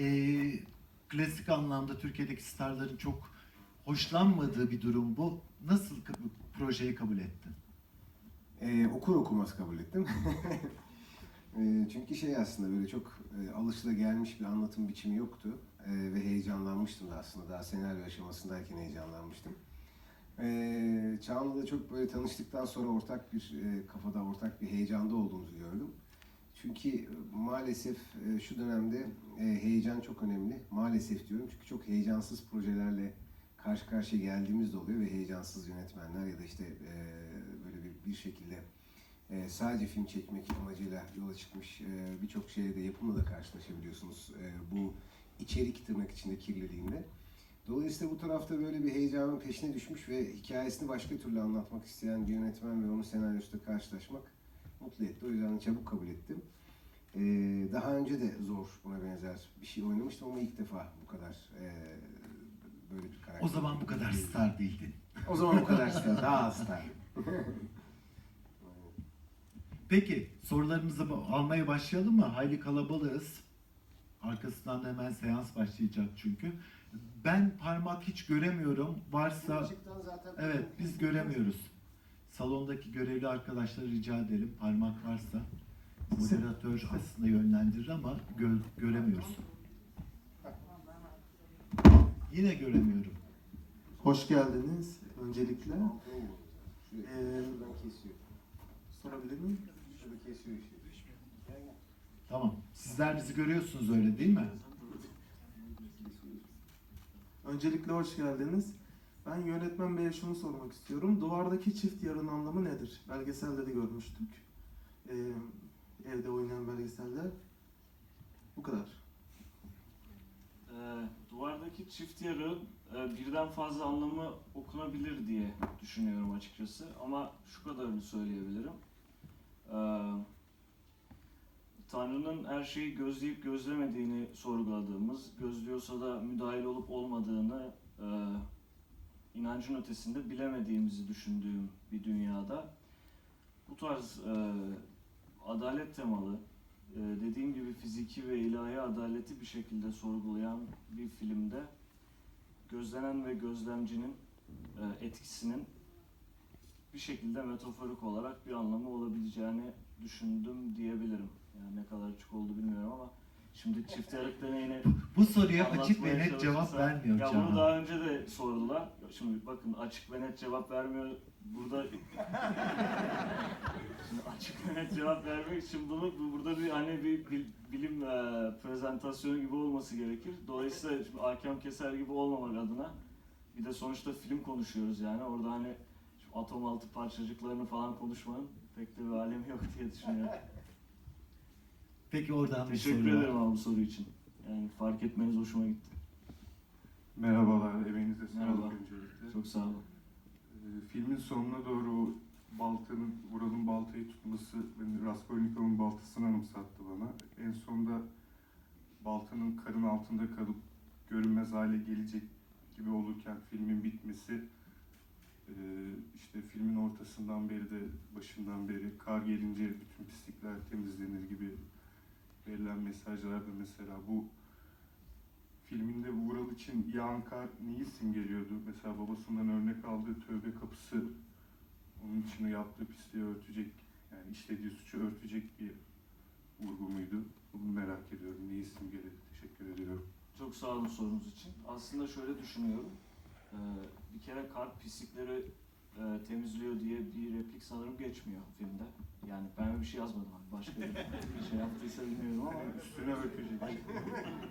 Ee, klasik anlamda Türkiye'deki starların çok hoşlanmadığı bir durum bu. Nasıl projeyi kabul ettin? Ee, okur okumaz kabul ettim. Ee, çünkü şey aslında böyle çok e, alışılagelmiş bir anlatım biçimi yoktu. Ee, ve heyecanlanmıştım da aslında. Daha senaryo aşamasındayken heyecanlanmıştım. Ee, Çağan'la da çok böyle tanıştıktan sonra ortak bir e, kafada, ortak bir heyecanda olduğumuzu gördüm. Çünkü e, maalesef e, şu dönemde e, heyecan çok önemli. Maalesef diyorum çünkü çok heyecansız projelerle karşı karşıya geldiğimiz de oluyor ve heyecansız yönetmenler ya da işte böyle bir, bir şekilde sadece film çekmek amacıyla yola çıkmış birçok şeyle de yapımla da karşılaşabiliyorsunuz bu içerik tırnak içinde kirliliğinde. Dolayısıyla bu tarafta böyle bir heyecanın peşine düşmüş ve hikayesini başka türlü anlatmak isteyen bir yönetmen ve onun senaryosuyla karşılaşmak mutlu etti. O yüzden çabuk kabul ettim. E, daha önce de zor buna benzer bir şey oynamıştım ama ilk defa bu kadar e, böyle bir karakter. O zaman bu kadar star değildin. O zaman o kadar star, daha az star. Peki sorularımızı almaya başlayalım mı? Hayli kalabalığız. Arkasından da hemen seans başlayacak çünkü. Ben parmak hiç göremiyorum. Varsa evet biz göremiyoruz. Salondaki görevli arkadaşlara rica edelim parmak varsa. Moderatör aslında yönlendirir ama gö- göremiyoruz. Yine göremiyorum. Hoş geldiniz öncelikle. Ee, şuradan kesiyor. Sorabilir miyim? Tamam. Sizler bizi görüyorsunuz öyle değil mi? Öncelikle hoş geldiniz. Ben yönetmen beye şunu sormak istiyorum. Duvardaki çift yarın anlamı nedir? Belgeselde de görmüştük. Ee, evde oynayan belgeselde. Bu kadar. Ee, duvardaki çift yarı e, birden fazla anlamı okunabilir diye düşünüyorum açıkçası. Ama şu kadarını söyleyebilirim. Ee, Tanrı'nın her şeyi gözleyip gözlemediğini sorguladığımız, gözlüyorsa da müdahil olup olmadığını e, inancın ötesinde bilemediğimizi düşündüğüm bir dünyada bu tarz e, adalet temalı, ee, dediğim gibi fiziki ve ilahi adaleti bir şekilde sorgulayan bir filmde gözlenen ve gözlemcinin e, etkisinin bir şekilde metaforik olarak bir anlamı olabileceğini düşündüm diyebilirim. Yani ne kadar açık oldu bilmiyorum ama şimdi çift yarık deneyini Bu soruya açık ve net cevap vermiyor Ya Canan. bunu daha önce de sordular. Şimdi bakın açık ve net cevap vermiyor. Burada Şimdi açık ve net cevap vermek için bunu bu- burada bir hani bir bil- bilim e, prezentasyonu gibi olması gerekir. Dolayısıyla şimdi hakem keser gibi olmamak adına bir de sonuçta film konuşuyoruz yani orada hani şu atom altı parçacıklarını falan konuşmanın pek de bir alemi yok diye düşünüyorum. Peki oradan bir Teşekkür soru var. ederim abi bu soru için. Yani fark etmeniz hoşuma gitti. Merhabalar, emeğinize Merhaba. sağlık öncelikle. Çok sağ olun. Ee, filmin sonuna doğru baltanın, Vural'ın baltayı tutması, beni Raskolnikov'un baltasını anımsattı bana. En sonda baltanın karın altında kalıp görünmez hale gelecek gibi olurken filmin bitmesi, e, işte filmin ortasından beri de başından beri kar gelince bütün pislikler temizlenir gibi verilen mesajlar da mesela bu filminde Vural için yağan kar neyi simgeliyordu? Mesela babasından örnek aldığı tövbe kapısı onun için yaptığı pisliği örtecek, yani işlediği suçu örtecek bir vurgu muydu? Bunu merak ediyorum. Neyi simgeledi? Teşekkür ediyorum. Çok sağ olun sorunuz için. Aslında şöyle düşünüyorum. Ee, bir kere kar pislikleri e, temizliyor diye bir replik sanırım geçmiyor filmde. Yani ben bir şey yazmadım abi. Başka bir şey yaptıysa bilmiyorum ama Üstüne örtecek.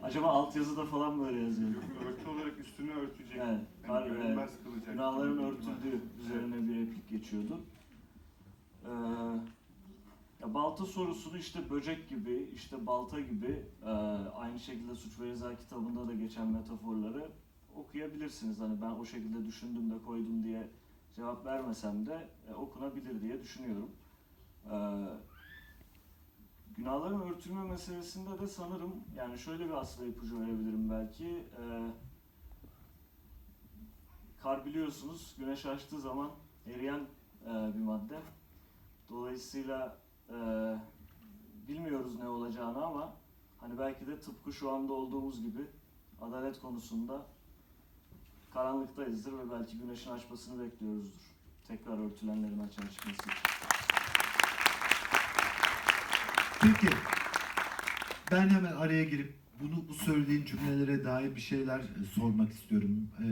acaba altyazıda falan böyle yazıyor. Yok, örtü olarak üstünü örtecek. Evet, Yani e, görünmez kılacak. günahların gibi bir örtüldüğü üzerine bir replik geçiyordu. Ee, ya balta sorusunu işte böcek gibi, işte balta gibi e, aynı şekilde Suç ve Ceza kitabında da geçen metaforları okuyabilirsiniz. Hani ben o şekilde düşündüm de koydum diye cevap vermesem de e, okunabilir diye düşünüyorum. Ee, günahların örtülme meselesinde de sanırım yani şöyle bir asla ipucu verebilirim belki. Ee, kar biliyorsunuz güneş açtığı zaman eriyen e, bir madde. Dolayısıyla e, bilmiyoruz ne olacağını ama Hani belki de tıpkı şu anda olduğumuz gibi adalet konusunda karanlıktayızdır ve belki güneşin açmasını bekliyoruzdur. Tekrar örtülenlerin açığa çıkması için. Peki ben hemen araya girip bunu bu söylediğin cümlelere dair bir şeyler e, sormak istiyorum. Ee,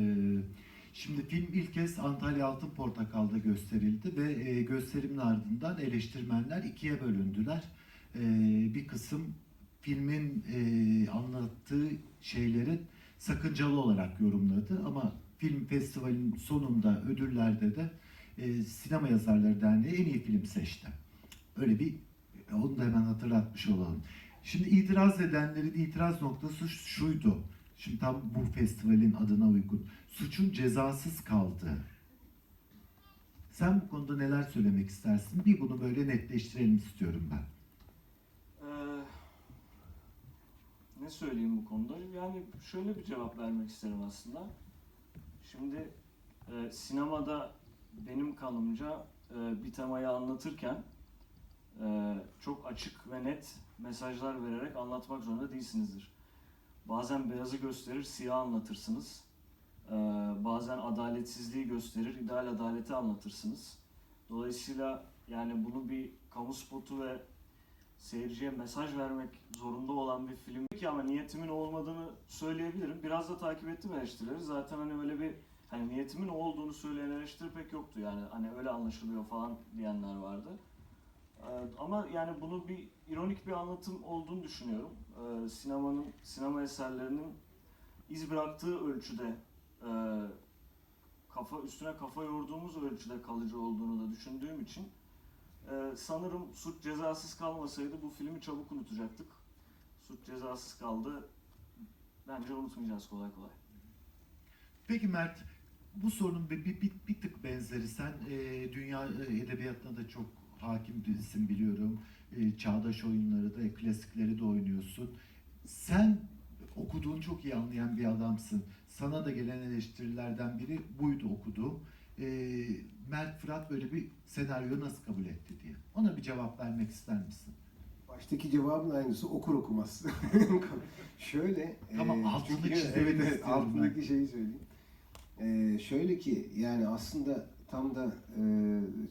şimdi film ilk kez Antalya Altın Portakal'da gösterildi ve e, gösterimin ardından eleştirmenler ikiye bölündüler. Ee, bir kısım filmin e, anlattığı şeylerin sakıncalı olarak yorumladı ama film festivalin sonunda ödüllerde de e, Sinema Yazarları Derneği en iyi film seçti. Öyle bir onu da hemen hatırlatmış olalım. Şimdi itiraz edenlerin itiraz noktası şuydu. Şimdi tam bu festivalin adına uygun. Suçun cezasız kaldığı. Sen bu konuda neler söylemek istersin? Bir bunu böyle netleştirelim istiyorum ben. Ee, ne söyleyeyim bu konuda? Yani şöyle bir cevap vermek isterim aslında. Şimdi e, sinemada benim kanımca e, bir temayı anlatırken e, çok açık ve net mesajlar vererek anlatmak zorunda değilsinizdir. Bazen beyazı gösterir, siyah anlatırsınız. E, bazen adaletsizliği gösterir, ideal adaleti anlatırsınız. Dolayısıyla yani bunu bir kamu spotu ve seyirciye mesaj vermek zorunda olan bir film ki ama niyetimin olmadığını söyleyebilirim. Biraz da takip ettim eleştirileri. Zaten hani öyle bir hani niyetimin olduğunu söyleyen eleştiri pek yoktu yani. Hani öyle anlaşılıyor falan diyenler vardı. Ee, ama yani bunun bir ironik bir anlatım olduğunu düşünüyorum. Ee, sinemanın, sinema eserlerinin iz bıraktığı ölçüde e, kafa üstüne kafa yorduğumuz ölçüde kalıcı olduğunu da düşündüğüm için ee, sanırım suç cezasız kalmasaydı bu filmi çabuk unutacaktık. Suç cezasız kaldı. Bence unutmayacağız kolay kolay. Peki Mert, bu sorunun bir, bir, bir, bir tık benzeri. Sen e, dünya e, edebiyatına da çok hakim birisin biliyorum. E, çağdaş oyunları da, klasikleri de oynuyorsun. Sen okuduğunu çok iyi anlayan bir adamsın. Sana da gelen eleştirilerden biri buydu okuduğum. E, Mert Fırat böyle bir senaryo nasıl kabul etti diye. Ona bir cevap vermek ister misin? Baştaki cevabın aynısı okur okumaz. şöyle. Tamam, e, altını çünkü- evet, evet, altındaki ben. şeyi söyleyeyim. E, şöyle ki yani aslında tam da e,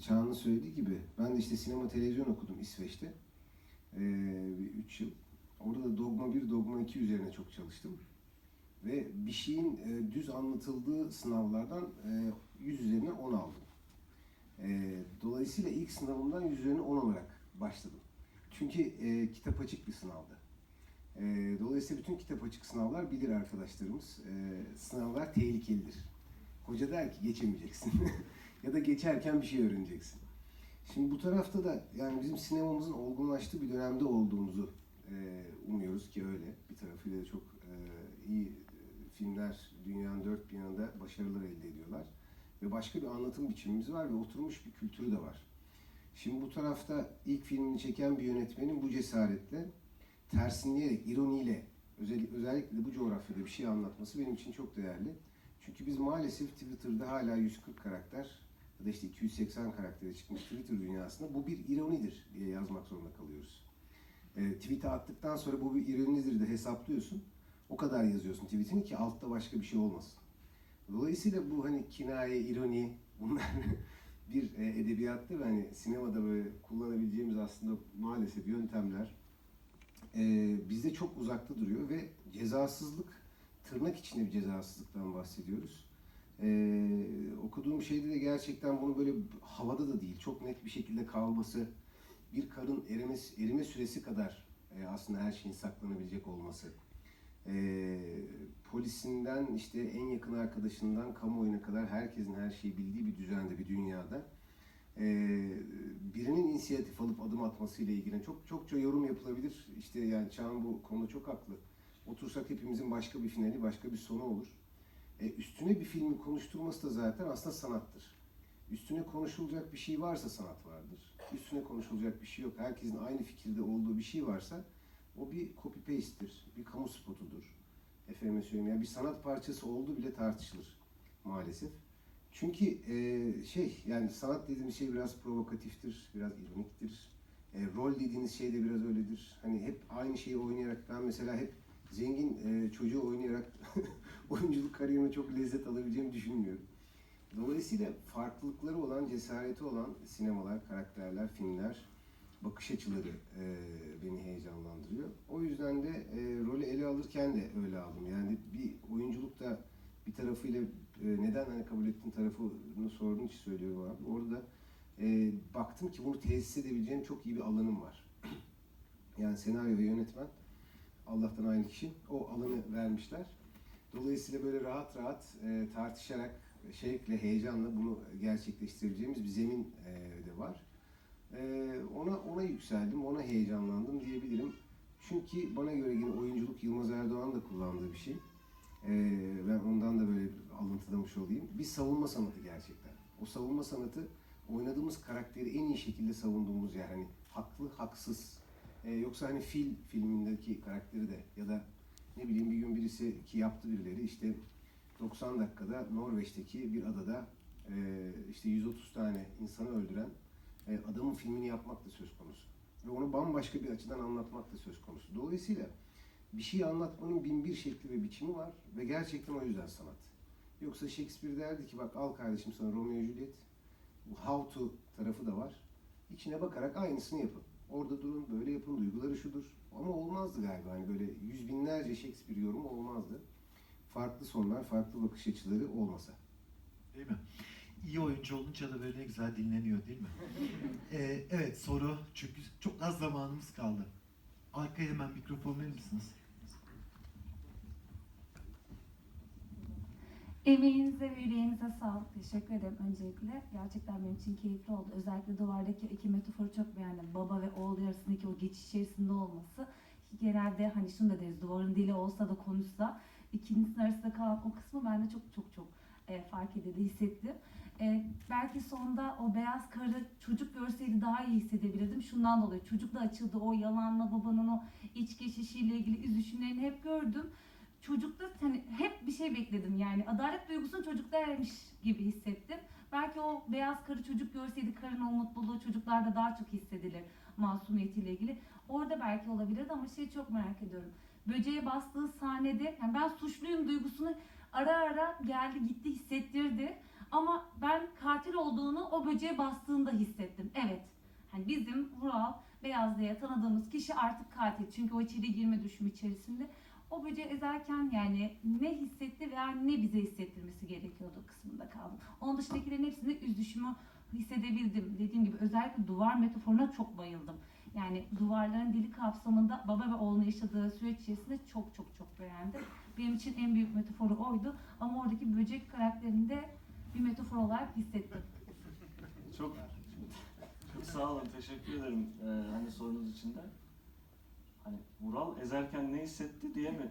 Çağan'ın söylediği gibi ben de işte sinema televizyon okudum İsveç'te. E, bir üç yıl. Orada da Dogma 1, Dogma 2 üzerine çok çalıştım. Ve bir şeyin e, düz anlatıldığı sınavlardan e, 100 üzerine 10 aldım. E, dolayısıyla ilk sınavımdan 100 üzerine 10 olarak başladım. Çünkü e, kitap açık bir sınavdı. E, dolayısıyla bütün kitap açık sınavlar bilir arkadaşlarımız. E, sınavlar tehlikelidir. Hoca der ki geçemeyeceksin. ya da geçerken bir şey öğreneceksin. Şimdi bu tarafta da yani bizim sinemamızın olgunlaştığı bir dönemde olduğumuzu e, umuyoruz ki öyle. Bir tarafıyla çok e, iyi e, filmler dünyanın dört bir yanında başarılar elde ediyorlar. Ve başka bir anlatım biçimimiz var ve oturmuş bir kültürü de var. Şimdi bu tarafta ilk filmini çeken bir yönetmenin bu cesaretle, tersinleyerek, ironiyle, özellikle, özellikle bu coğrafyada bir şey anlatması benim için çok değerli. Çünkü biz maalesef Twitter'da hala 140 karakter ya da işte 280 karaktere çıkmış Twitter dünyasında bu bir ironidir diye yazmak zorunda kalıyoruz. E, tweet'e attıktan sonra bu bir ironidir de hesaplıyorsun. O kadar yazıyorsun tweet'ini ki altta başka bir şey olmasın. Dolayısıyla bu hani kinaye, ironi bunlar bir e, edebiyatta ve hani sinemada böyle kullanabileceğimiz aslında maalesef yöntemler e, bizde çok uzakta duruyor ve cezasızlık tırnak içinde bir cezasızlıktan bahsediyoruz. E, okuduğum şeyde de gerçekten bunu böyle havada da değil çok net bir şekilde kalması bir karın erime, erime süresi kadar e, aslında her şeyin saklanabilecek olması. E, polisinden işte en yakın arkadaşından kamuoyuna kadar herkesin her şeyi bildiği bir düzende, bir dünyada e, birinin inisiyatif alıp adım atmasıyla ilgili çok çokça yorum yapılabilir. İşte yani Çağan bu konuda çok haklı. Otursak hepimizin başka bir finali, başka bir sonu olur. E, üstüne bir filmi konuşturması da zaten aslında sanattır. Üstüne konuşulacak bir şey varsa sanat vardır. Üstüne konuşulacak bir şey yok. Herkesin aynı fikirde olduğu bir şey varsa o bir copy paste'tir, bir kamu spotudur. Efendime söyleyeyim yani bir sanat parçası olduğu bile tartışılır maalesef. Çünkü e, şey yani sanat dediğimiz şey biraz provokatiftir, biraz ironiktir. E, rol dediğiniz şey de biraz öyledir. Hani hep aynı şeyi oynayarak ben mesela hep zengin e, çocuğu oynayarak oyunculuk kariyerine çok lezzet alabileceğimi düşünmüyorum. Dolayısıyla farklılıkları olan, cesareti olan sinemalar, karakterler, filmler, bakış açıları e, beni heyecanlandırıyor. O yüzden de e, rolü ele alırken de öyle aldım. Yani bir oyunculukta bir tarafıyla e, neden hani kabul ettiğin tarafını sorduğun için söylüyorum abi. Orada da e, baktım ki bunu tesis edebileceğim çok iyi bir alanım var. Yani senaryo ve yönetmen Allah'tan aynı kişi o alanı vermişler. Dolayısıyla böyle rahat rahat e, tartışarak, şevkle, heyecanla bunu gerçekleştirebileceğimiz bir zemin e, de var. E, ona ona yükseldim, ona heyecanlandım diyebilirim. Çünkü bana göre yine oyunculuk Yılmaz Erdoğan da kullandığı bir şey. E, ben ondan da böyle alıntılamış olayım. Bir savunma sanatı gerçekten. O savunma sanatı oynadığımız karakteri en iyi şekilde savunduğumuz yer. Hani haklı, haksız. E, yoksa hani fil filmindeki karakteri de ya da ne bileyim bir gün birisi ki yaptı birileri işte 90 dakikada Norveç'teki bir adada e, işte 130 tane insanı öldüren adamın filmini yapmak da söz konusu. Ve onu bambaşka bir açıdan anlatmak da söz konusu. Dolayısıyla bir şey anlatmanın bin bir şekli ve biçimi var ve gerçekten o yüzden sanat. Yoksa Shakespeare derdi ki bak al kardeşim sana Romeo Juliet, bu how to tarafı da var. İçine bakarak aynısını yapın. Orada durun, böyle yapın, duyguları şudur. Ama olmazdı galiba hani böyle yüz binlerce Shakespeare yorumu olmazdı. Farklı sonlar, farklı bakış açıları olmasa. Değil mi? İyi oyuncu olunca da böyle güzel dinleniyor değil mi? Ee, evet soru çünkü çok az zamanımız kaldı. Arkaya hemen mikrofon verir misiniz? Emeğinize ve yüreğinize sağlık. Teşekkür ederim öncelikle. Gerçekten benim için keyifli oldu. Özellikle duvardaki iki metaforu çok beğendim. Baba ve oğul arasındaki o geçiş içerisinde olması. Genelde hani şunu da deriz, duvarın dili olsa da konuşsa ikinizin arasında kalan o kısmı bende çok çok çok e, fark edildi, hissettim. E, belki sonda o beyaz karı çocuk görseydi daha iyi hissedebilirdim. Şundan dolayı çocukla açıldı o yalanla babanın o iç geçişiyle ilgili üzüşümlerini hep gördüm çocukta hani hep bir şey bekledim yani adalet duygusunu çocukta ermiş gibi hissettim. Belki o beyaz karı çocuk görseydi karın o mutluluğu çocuklarda daha çok hissedilir masumiyetiyle ilgili. Orada belki olabilirdi ama şeyi çok merak ediyorum. Böceğe bastığı sahnede yani ben suçluyum duygusunu ara ara geldi gitti hissettirdi. Ama ben katil olduğunu o böceğe bastığında hissettim. Evet. Hani bizim Vural Beyaz tanıdığımız kişi artık katil. Çünkü o içeri girme düşüm içerisinde o böceği ezerken yani ne hissetti veya ne bize hissettirmesi gerekiyordu kısmında kaldım. Onun dışındakilerin hepsinde üzüşümü hissedebildim. Dediğim gibi özellikle duvar metaforuna çok bayıldım. Yani duvarların dili kapsamında baba ve oğlun yaşadığı süreç içerisinde çok çok çok beğendim. Benim için en büyük metaforu oydu. Ama oradaki böcek karakterinde bir metafor olarak hissettim. Çok çok sağ olun, teşekkür ederim ee, hani sorunuz için de. Hani Vural ezerken ne hissetti diye mi?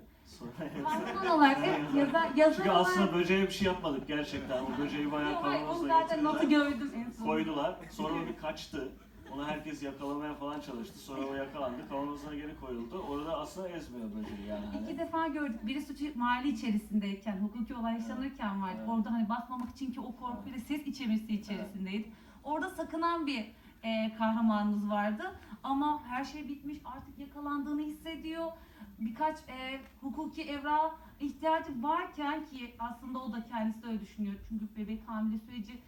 Kahraman olarak evet yazar, yazar Çünkü olarak... aslında böceğe bir şey yapmadık gerçekten. O böceği bayağı Yok, hayır, onu kavanozla zaten notu getirdiler. gördüm en son. Koydular. Sonra bir kaçtı. Onu herkes yakalamaya falan çalıştı. Sonra o yakalandı. Kavanozuna geri koyuldu. Orada aslında ezmiyor böceği yani. Hani. İki defa gördük. Biri suç mahalli içerisindeyken, hukuki olay yaşanırken vardı. Evet. Orada hani basmamak için ki o korkuyla ses içemesi içerisindeydi. Orada sakınan bir e, kahramanımız vardı. Ama her şey bitmiş, artık yakalandığını hissediyor. Birkaç e, hukuki evra ihtiyacı varken ki aslında o da kendisi öyle düşünüyor. Çünkü bebek hamile süreci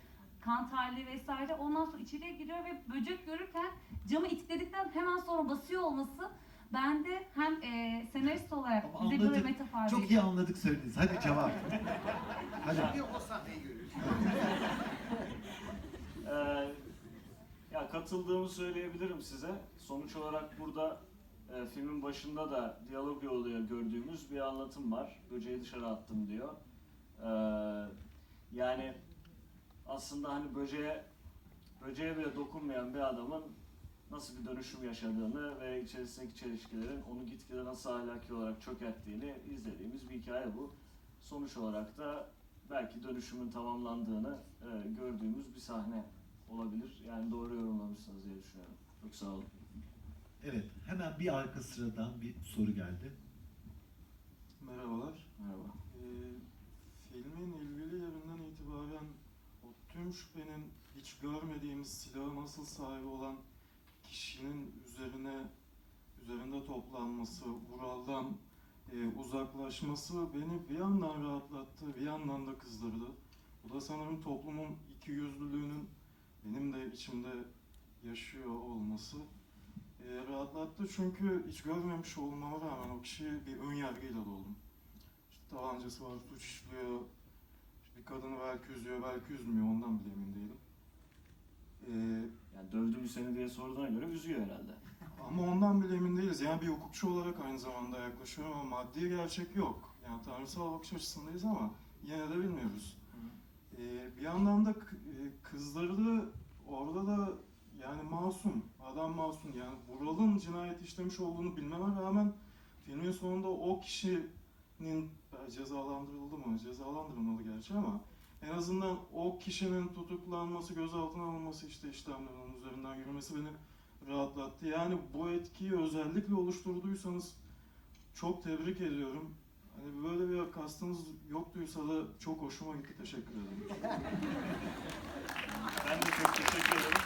kan tahlili vesaire. Ondan sonra içeriye giriyor ve böcek görürken camı itikledikten hemen sonra basıyor olması bende hem e, senarist olarak Ama bize göre anladık. metafor Çok iyi anladık söylediğiniz. Hadi cevap. Hadi. o sahneyi görüyoruz. Ee, ya katıldığımı söyleyebilirim size. Sonuç olarak burada e, filmin başında da diyalog yoluyla gördüğümüz bir anlatım var. Böceği dışarı attım diyor. Ee, yani aslında hani böceğe böceğe bile dokunmayan bir adamın nasıl bir dönüşüm yaşadığını ve içerisindeki çelişkilerin onu gitgide nasıl ahlaki olarak çökerttiğini izlediğimiz bir hikaye bu. Sonuç olarak da belki dönüşümün tamamlandığını e, gördüğümüz bir sahne olabilir. Yani doğru yorumlamışsınız diye düşünüyorum. Çok sağ olun. Evet. Hemen bir arka sıradan bir soru geldi. Merhabalar. Merhaba. Ee, filmin ilgili o tüm şüphenin hiç görmediğimiz silahı nasıl sahibi olan kişinin üzerine üzerinde toplanması, Vural'dan e, uzaklaşması beni bir yandan rahatlattı, bir yandan da kızdırdı. Bu da sanırım toplumun iki yüzlülüğünün benim de içimde yaşıyor olması e, rahatlattı çünkü hiç görmemiş olmama rağmen o kişiye bir ön yargıyla doldum. İşte tabancası var, suç işliyor, bir kadını belki üzüyor, belki üzmüyor ondan bile emin değilim. E, Yani dövdü mü seni diye sorduğuna göre üzüyor herhalde. ama ondan bile emin değiliz. Yani bir hukukçu olarak aynı zamanda yaklaşıyorum ama maddi gerçek yok. Yani tanrısal bakış açısındayız ama yine de bilmiyoruz. Ee, bir yandan da k- e, kızdırdı orada da yani masum, adam masum. Yani Vural'ın cinayet işlemiş olduğunu bilmeme rağmen filmin sonunda o kişinin e, cezalandırıldı mı? Cezalandırılmalı gerçi ama en azından o kişinin tutuklanması, gözaltına alınması, işte işlemlerin üzerinden yürümesi beni rahatlattı. Yani bu etkiyi özellikle oluşturduysanız çok tebrik ediyorum. Hani böyle bir kastınız yoktuysa da çok hoşuma gitti. Teşekkür ederim. Ben de çok teşekkür ederim.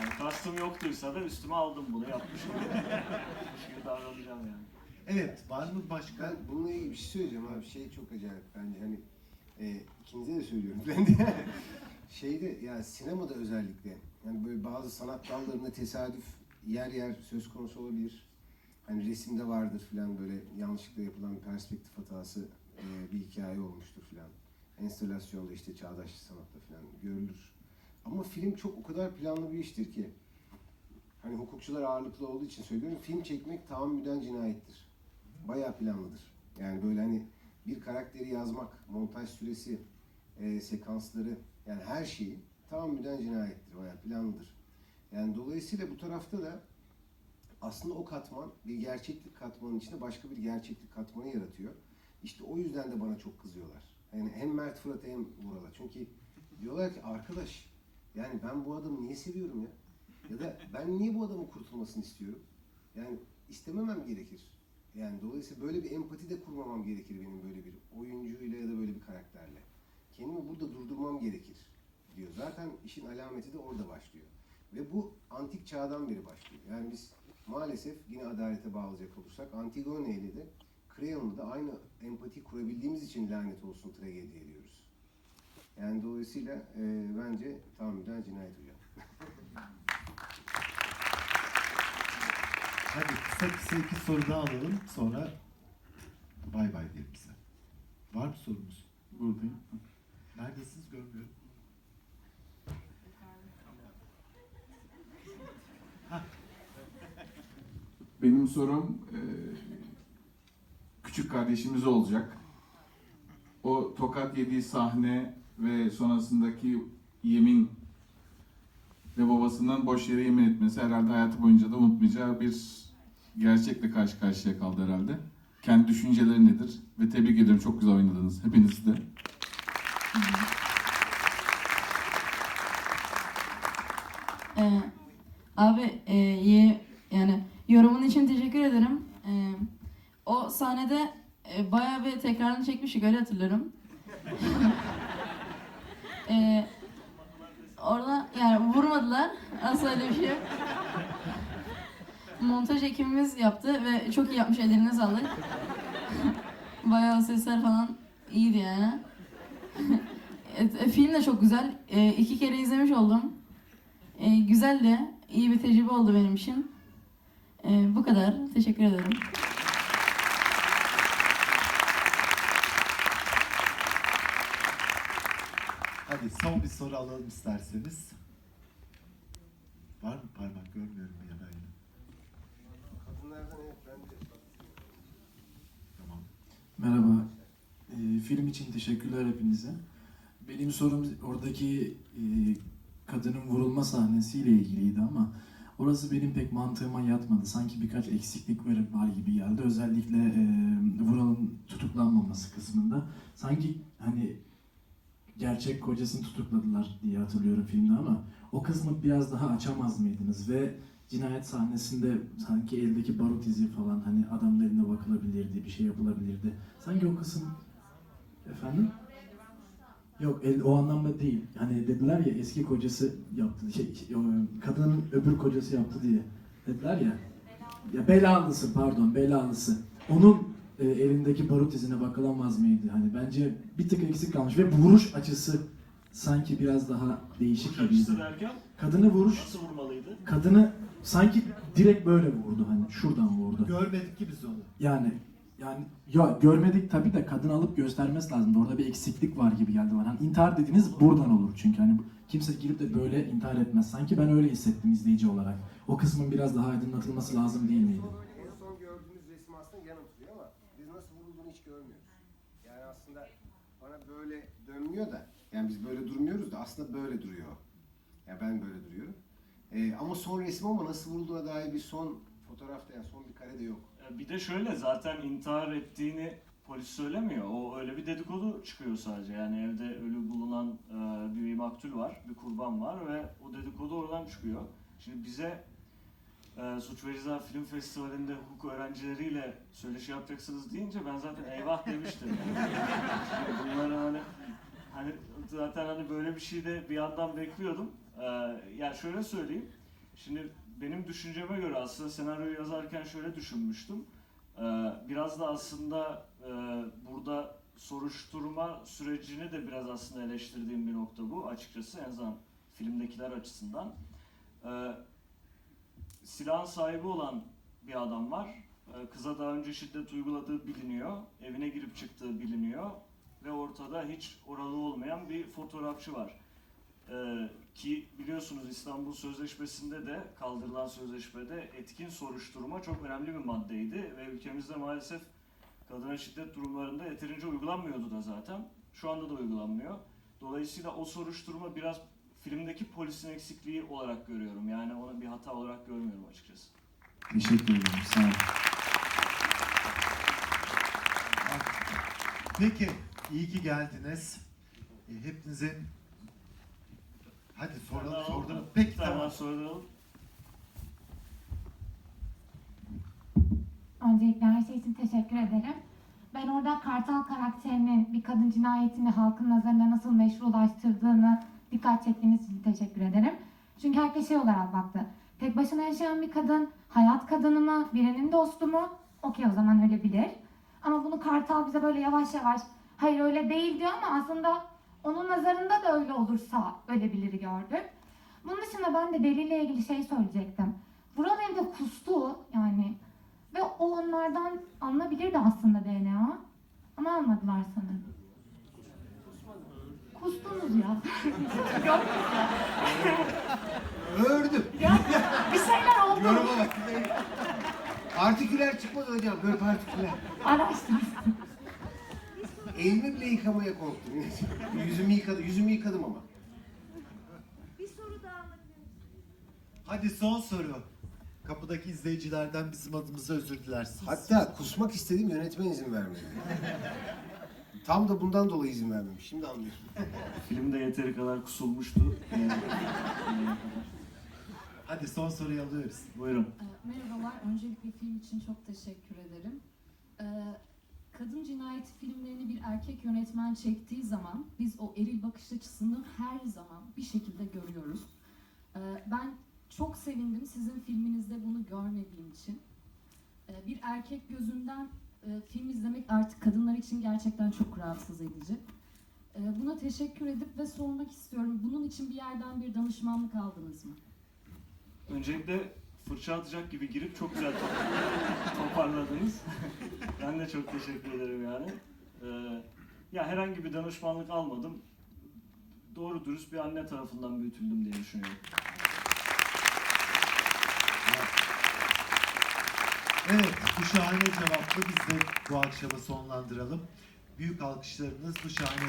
Yani kastım yoktuysa da üstüme aldım bunu yapmışım. Şimdi davranacağım yani. Evet, var mı başka? Ben bununla ilgili bir şey söyleyeceğim abi. Şey çok acayip bence hani e, ikinize de söylüyorum ben de. Şeyde ya sinemada özellikle yani böyle bazı sanat dallarında tesadüf yer yer söz konusu olabilir. Hani resimde vardır filan böyle yanlışlıkla yapılan perspektif hatası e, bir hikaye olmuştur filan. Enstalasyonda işte çağdaş sanatta filan görülür. Ama film çok o kadar planlı bir iştir ki. Hani hukukçular ağırlıklı olduğu için söylüyorum. Film çekmek tahammüden cinayettir. Bayağı planlıdır. Yani böyle hani bir karakteri yazmak, montaj süresi, e, sekansları yani her şeyi tahammüden cinayettir. Bayağı planlıdır. Yani dolayısıyla bu tarafta da aslında o katman bir gerçeklik katmanın içinde başka bir gerçeklik katmanı yaratıyor. İşte o yüzden de bana çok kızıyorlar. Yani hem Mert Fırat'a hem Vural'a. Çünkü diyorlar ki arkadaş yani ben bu adamı niye seviyorum ya? Ya da ben niye bu adamın kurtulmasını istiyorum? Yani istememem gerekir. Yani dolayısıyla böyle bir empati de kurmamam gerekir benim böyle bir oyuncuyla ya da böyle bir karakterle. Kendimi burada durdurmam gerekir diyor. Zaten işin alameti de orada başlıyor. Ve bu antik çağdan beri başlıyor. Yani biz maalesef yine adalete bağlayacak olursak Antigone ile de Creon'la da aynı empati kurabildiğimiz için lanet olsun tragedi ediyoruz. Yani dolayısıyla e, bence tahammüden cinayet hocam. Hadi kısa kısa iki soru daha alalım. Sonra bay bay diyelim size. Var mı sorunuz? Buradayım. Neredesiniz görmüyorum. Benim sorum e, küçük kardeşimiz olacak. O tokat yediği sahne ve sonrasındaki yemin ve babasından boş yere yemin etmesi herhalde hayatı boyunca da unutmayacağı bir gerçekle karşı karşıya kaldı herhalde. Kendi düşünceleri nedir? Ve tebrik ediyorum çok güzel oynadınız hepiniz de. Ee, abi e, ye- yani yorumun için teşekkür ederim. Ee, o sahnede e, bayağı bir tekrarını çekmiştik öyle hatırlıyorum. Ee, orada yani vurmadılar. Asla öyle bir şey yok. Montaj ekibimiz yaptı ve çok iyi yapmış ellerine sağlık. bayağı sesler falan iyiydi yani. E, e, film de çok güzel. E, iki kere izlemiş oldum. E, güzeldi. İyi bir tecrübe oldu benim için. E, bu kadar. Teşekkür ederim. Hadi son bir soru alalım isterseniz. Var mı parmak görmüyorum ya da de Tamam. Merhaba. Ee, film için teşekkürler hepinize. Benim sorum oradaki e, kadının vurulma sahnesiyle ilgiliydi ama orası benim pek mantığıma yatmadı. Sanki birkaç eksiklik var gibi geldi. Özellikle e, Vural'ın tutuklanmaması kısmında. Sanki hani gerçek kocasını tutukladılar diye hatırlıyorum filmde ama o kısmı biraz daha açamaz mıydınız ve cinayet sahnesinde sanki eldeki barut izi falan hani adamın eline bakılabilirdi, bir şey yapılabilirdi. Sanki o kısım efendim Yok el, o anlamda değil. Hani dediler ya eski kocası yaptı. Şey, şey, kadının öbür kocası yaptı diye. Dediler ya. Ya belalısı pardon belalısı. Onun e, elindeki barut izine bakılamaz mıydı? Hani bence bir tık eksik kalmış ve vuruş açısı sanki biraz daha değişik gibiydi. derken Kadını vuruş, nasıl vurmalıydı? kadını sanki direkt böyle vurdu hani şuradan vurdu. Görmedik ki biz onu. Yani yani ya görmedik tabii de kadın alıp göstermesi lazım. Orada bir eksiklik var gibi geldi bana. Hani intihar dediğiniz buradan olur çünkü hani kimse girip de böyle intihar etmez. Sanki ben öyle hissettim izleyici olarak. O kısmın biraz daha aydınlatılması lazım değil miydi? En son gördüğünüz resim aslında yan oturuyor ama biz nasıl vurulduğunu hiç görmüyoruz. Yani aslında bana böyle dönmüyor da yani biz böyle durmuyoruz da aslında böyle duruyor. Yani ben böyle duruyorum. Ee, ama son resim ama nasıl vurulduğuna dair bir son fotoğrafta yani son bir kare de yok. Bir de şöyle zaten intihar ettiğini polis söylemiyor. O öyle bir dedikodu çıkıyor sadece. Yani evde ölü bulunan e, bir maktul var, bir kurban var ve o dedikodu oradan çıkıyor. Şimdi bize e, Suç ve Ceza Film Festivali'nde hukuk öğrencileriyle söyleşi yapacaksınız deyince ben zaten eyvah demiştim. Şimdi Bunları hani hani zaten hani böyle bir şey de bir yandan bekliyordum. E, yani şöyle söyleyeyim. Şimdi benim düşünceme göre aslında senaryoyu yazarken şöyle düşünmüştüm. Ee, biraz da aslında e, burada soruşturma sürecini de biraz aslında eleştirdiğim bir nokta bu açıkçası en azından filmdekiler açısından. Ee, silahın sahibi olan bir adam var. Ee, kıza daha önce şiddet uyguladığı biliniyor. Evine girip çıktığı biliniyor. Ve ortada hiç oralı olmayan bir fotoğrafçı var. Ee, ki biliyorsunuz İstanbul Sözleşmesi'nde de kaldırılan sözleşmede etkin soruşturma çok önemli bir maddeydi ve ülkemizde maalesef kadına şiddet durumlarında yeterince uygulanmıyordu da zaten. Şu anda da uygulanmıyor. Dolayısıyla o soruşturma biraz filmdeki polisin eksikliği olarak görüyorum. Yani onu bir hata olarak görmüyorum açıkçası. Teşekkür ederim. Sağ olun. Peki, iyi ki geldiniz. E, Hepinizin... Hadi soralım, Tamam. sordunuz. Peki Tamam, tamam. soralım. Öncelikle her şey için teşekkür ederim. Ben orada Kartal karakterinin bir kadın cinayetini halkın nazarında nasıl meşrulaştırdığını dikkat çektiğiniz için teşekkür ederim. Çünkü herkes şey olarak baktı. Tek başına yaşayan bir kadın, hayat kadını mı, birinin dostu mu? Okey o zaman ölebilir. Ama bunu Kartal bize böyle yavaş yavaş hayır öyle değil diyor ama aslında onun nazarında da öyle olursa ölebilir gördük. Bunun dışında ben de deliyle ilgili şey söyleyecektim. Vural evde kustu yani ve o onlardan alınabilirdi aslında DNA. Ama almadılar sanırım. Ya. Yok ya. Ördüm. ya. Bir şeyler oldu. Yoruma bak. Partiküler çıkmadı hocam böyle partiküler. Araştırsın. Elimi bile yıkamaya korktum. yüzümü yıkadım, yüzümü yıkadım ama. Hadi son soru. Kapıdaki izleyicilerden bizim adımıza özür dilersiniz. Hatta kusmak istediğim yönetmen izin vermedi. Tam da bundan dolayı izin vermemiş. Şimdi anlıyorum. Filmde yeteri kadar kusulmuştu. Hadi son soruyu alıyoruz. Buyurun. Ee, Merhabalar, öncelikle film için çok teşekkür ederim. Ee, Kadın cinayeti filmlerini bir erkek yönetmen çektiği zaman biz o eril bakış açısını her zaman bir şekilde görüyoruz. Ee, Ben çok sevindim sizin filminizde bunu görmediğim için. Ee, Bir erkek gözünden e, film izlemek artık kadınlar için gerçekten çok rahatsız edici. Ee, Buna teşekkür edip ve sormak istiyorum. Bunun için bir yerden bir danışmanlık aldınız mı? Öncelikle fırça atacak gibi girip çok güzel top- toparladınız. ben de çok teşekkür ederim yani. Ee, ya herhangi bir danışmanlık almadım. Doğru dürüst bir anne tarafından büyütüldüm diye düşünüyorum. Evet, bu şahane cevapla biz de bu akşamı sonlandıralım. Büyük alkışlarınız bu şahane.